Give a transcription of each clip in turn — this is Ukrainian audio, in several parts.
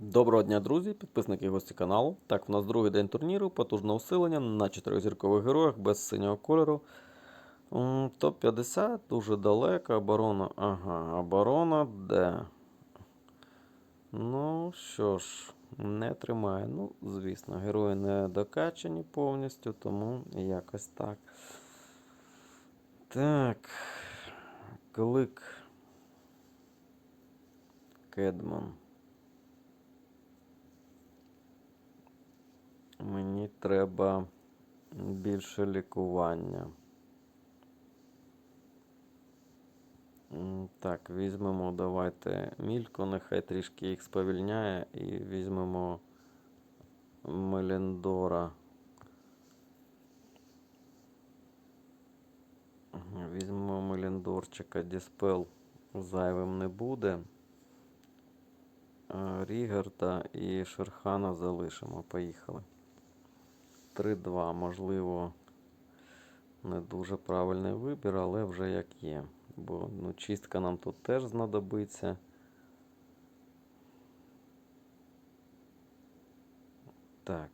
Доброго дня, друзі, підписники і гості каналу. Так, в нас другий день турніру, потужне усилення на чотирьохзіркових героях без синього кольору. Топ-50 дуже далеко. Оборона. Ага, оборона де? Ну що ж, не тримає. Ну, звісно, герої не докачані повністю, тому якось так. Так. Клик. Кедман. Мені треба більше лікування. Так, візьмемо, давайте мільку, нехай трішки їх сповільняє, і візьмемо Меліндора. Візьмемо Меліндорчика, Діспел зайвим не буде. А, Рігарда і Шерхана залишимо. Поїхали. 3-2, можливо, не дуже правильний вибір, але вже як є. Бо ну, чистка нам тут теж знадобиться. Так.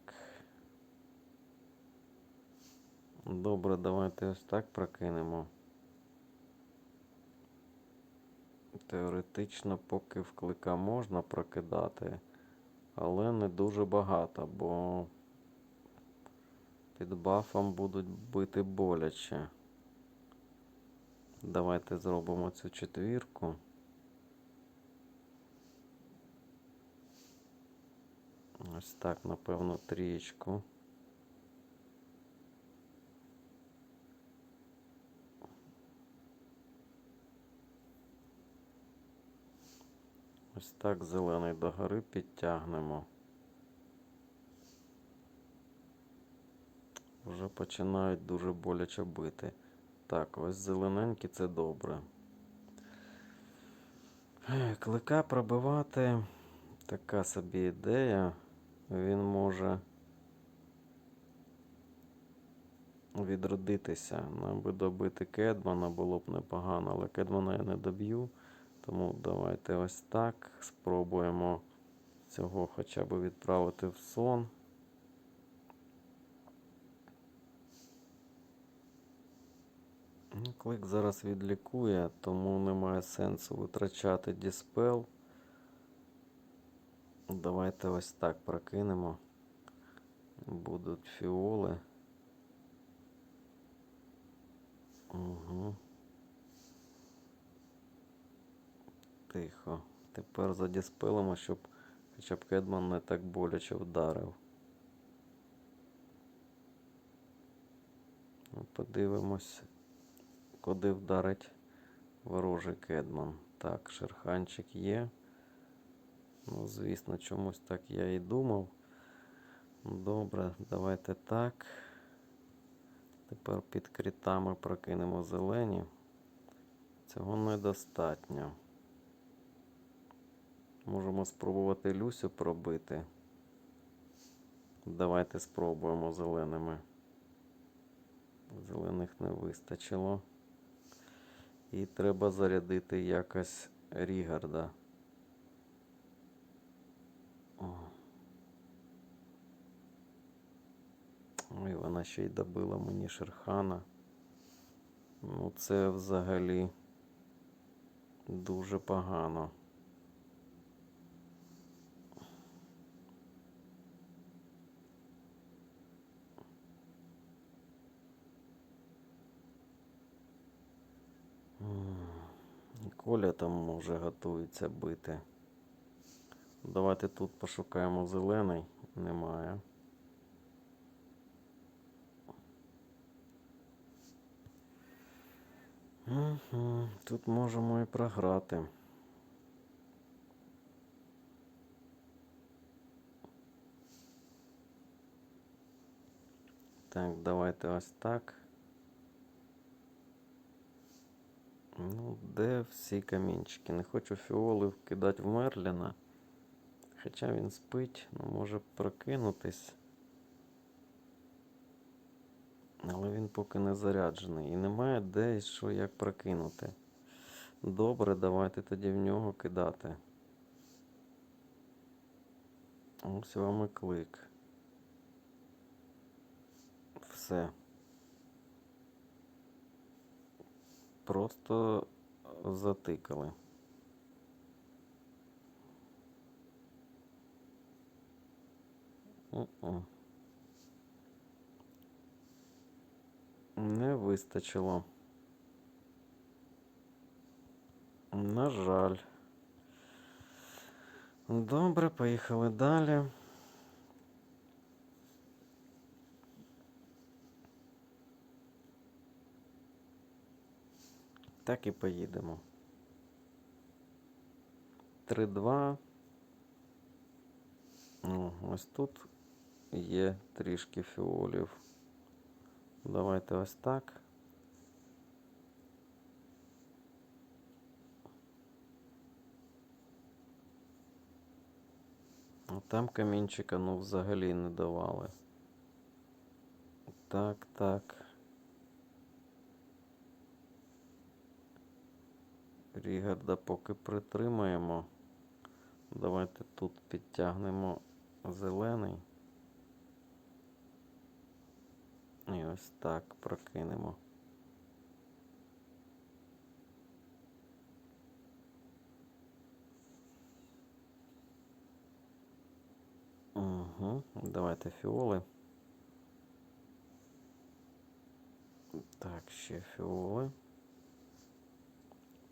Добре, давайте ось так прокинемо. Теоретично, поки в клика можна прокидати, але не дуже багато, бо під бафом будуть бити боляче. Давайте зробимо цю четвірку. Ось так, напевно, трієчку. Ось так зелений догори підтягнемо. Вже починають дуже боляче бити. Так, ось зелененькі це добре. Клика пробивати така собі ідея. Він може відродитися. Нам би добити Кедмана було б непогано, але Кедмана я не доб'ю. Тому давайте ось так. Спробуємо цього хоча б відправити в сон. Клик зараз відлікує, тому немає сенсу витрачати діспел. Давайте ось так прокинемо. Будуть фіоли. Угу. Тихо. Тепер задіспелимо, щоб хоча б Кедман не так боляче вдарив. Ну, Подивимось, куди вдарить ворожий Кедман. Так, шерханчик є. Ну, звісно, чомусь так я і думав. Добре, давайте так. Тепер під крітами прокинемо зелені. Цього недостатньо. Можемо спробувати Люсю пробити. Давайте спробуємо зеленими. Зелених не вистачило. І треба зарядити якось Рігарда. Ой, вона ще й добила мені Шерхана. Ну, це взагалі дуже погано. М, і Коля там вже готується бити. Давайте тут пошукаємо зелений. Немає. Тут можемо і програти. Так, давайте ось так. Ну, де всі камінчики? Не хочу фіоли вкидати в Мерліна. Хоча він спить, ну може прокинутись. Але він поки не заряджений. І немає де і що як прокинути. Добре, давайте тоді в нього кидати. Ось вам і клик. Все. Просто затикали. М-м. Не вистачило. На жаль. Добре, поїхали далі. Так і поїдемо. 3-2. Ось тут є трішки фіолів. Давайте ось так. А Там камінчика ну взагалі не давали. Так, так. Рігарда поки притримаємо. Давайте тут підтягнемо зелений. І ось так прокинемо. Угу. Давайте фіоли. Так, ще фіоли.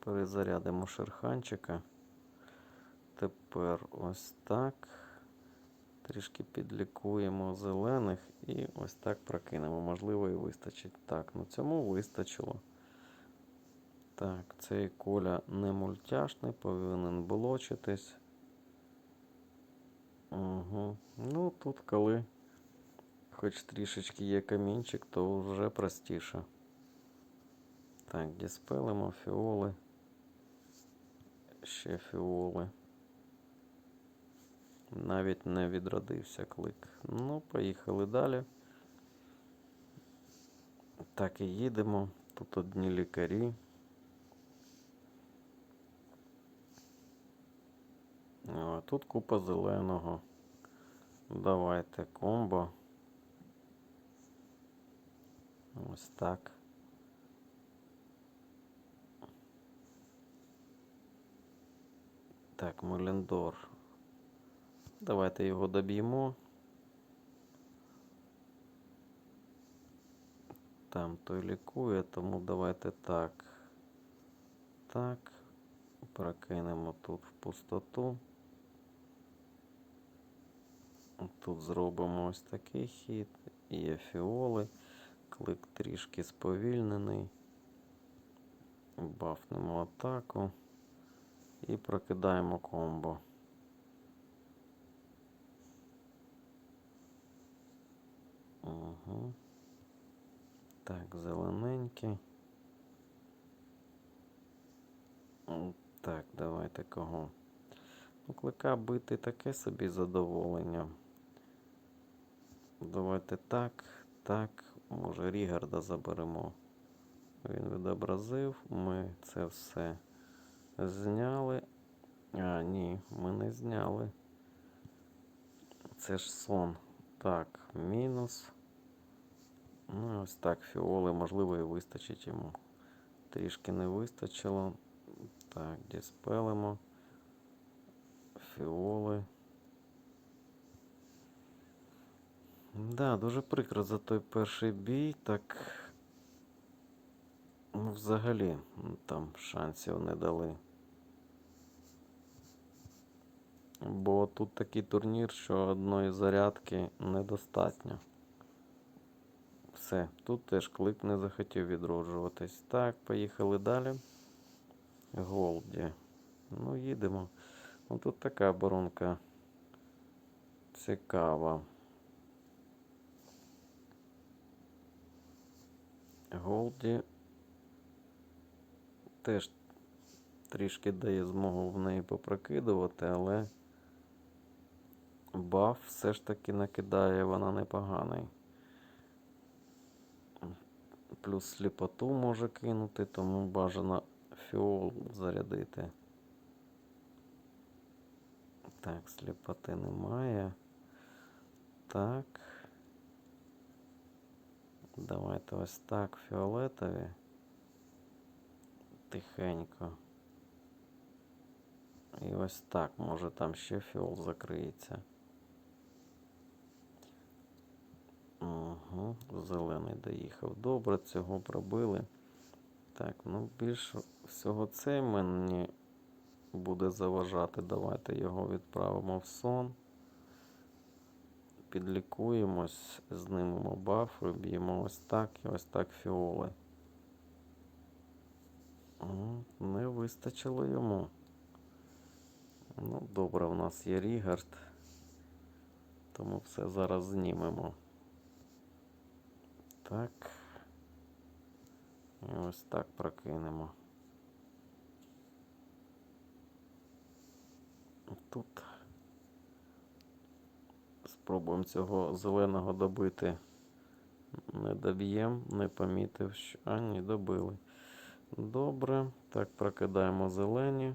Перезарядимо шерханчика. Тепер ось так. Трішки підлікуємо зелених і ось так прокинемо. Можливо, і вистачить. Так, ну цьому вистачило. Так, цей коля не мультяшний, повинен блочитись. Угу. Ну, тут коли хоч трішечки є камінчик, то вже простіше. Так, діспелимо фіоли. Ще фіоли. Навіть не відродився клик. Ну, поїхали далі. Так і їдемо. Тут одні лікарі. О, тут купа зеленого. Давайте комбо. Ось так. Так, Меліндор. Давайте його доб'ємо. Там той лікує, тому давайте так. Так. Прокинемо тут в пустоту. Тут зробимо ось такий хід. Є фіоли. Клик трішки сповільнений. Бафнемо атаку. І прокидаємо комбо. Угу. Так, зелененький. Так, давайте кого. Ну, клика бити таке собі задоволення. Давайте так, так. Може Рігарда заберемо. Він відобразив. Ми це все зняли. А, ні, ми не зняли. Це ж сон. Так, мінус. Ну, ось так, фіоли, можливо, і вистачить йому. Трішки не вистачило. Так, діспелимо. Фіоли. Да, дуже прикро за той перший бій. Так. Ну, взагалі, там шансів не дали. Бо тут такий турнір, що одної зарядки недостатньо. Все, тут теж клик не захотів відроджуватись. Так, поїхали далі. Голді. Ну, їдемо. Ну тут така оборонка цікава. Голді теж трішки дає змогу в неї попрокидувати, але баф все ж таки накидає вона непоганий. Плюс сліпоту може кинути, тому бажано фіол зарядити. Так, сліпоти немає. Так. Давайте ось так фіолетові. Тихенько. І ось так, може там ще фіол закриється. Угу, зелений доїхав. Добре, цього пробили. Так, ну більше всього це мені буде заважати. Давайте його відправимо в сон. Підлікуємось, знімемо бафи, б'ємо ось так і ось так фіоли. Не вистачило йому. Ну, добре, в нас є Рігард. Тому все зараз знімемо. Так. І ось так прокинемо. Тут спробуємо цього зеленого добити. Не доб'ємо, не помітив, що. А, ні, добили. Добре. Так, прокидаємо зелені.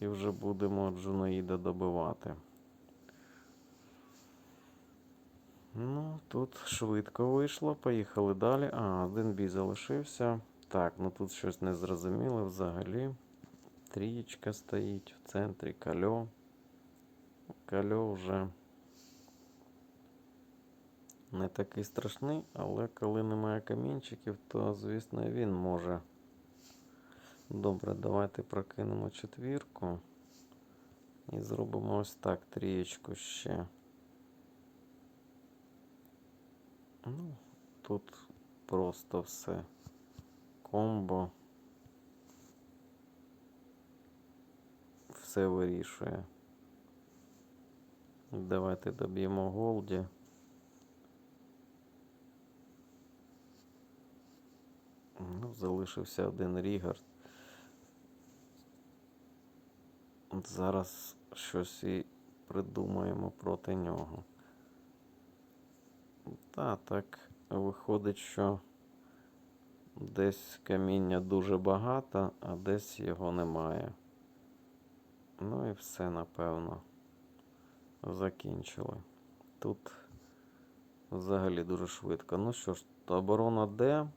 І вже будемо Джунаїда добивати. Ну, тут швидко вийшло. Поїхали далі. А, один бій залишився. Так, ну тут щось незрозуміле взагалі. Трієчка стоїть в центрі кальо. Кальо вже не такий страшний, але коли немає камінчиків, то, звісно, він може. Добре, давайте прокинемо четвірку. І зробимо ось так трієчку ще. Ну, тут просто все. Комбо. Все вирішує. Давайте доб'ємо голді. Ну, залишився один Рігард. От Зараз щось і придумаємо проти нього. Та, так виходить, що десь каміння дуже багато, а десь його немає. Ну і все, напевно. Закінчили. Тут взагалі дуже швидко. Ну що ж, оборона Д.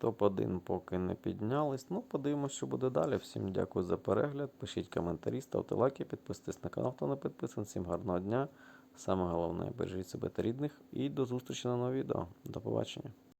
Топ-1 поки не піднялись. Ну, подивимось, що буде далі. Всім дякую за перегляд. Пишіть коментарі, ставте лайки, підписуйтесь на канал, хто не підписаний. Всім гарного дня. Саме головне, бережіть себе та рідних. І до зустрічі на новому відео. До побачення.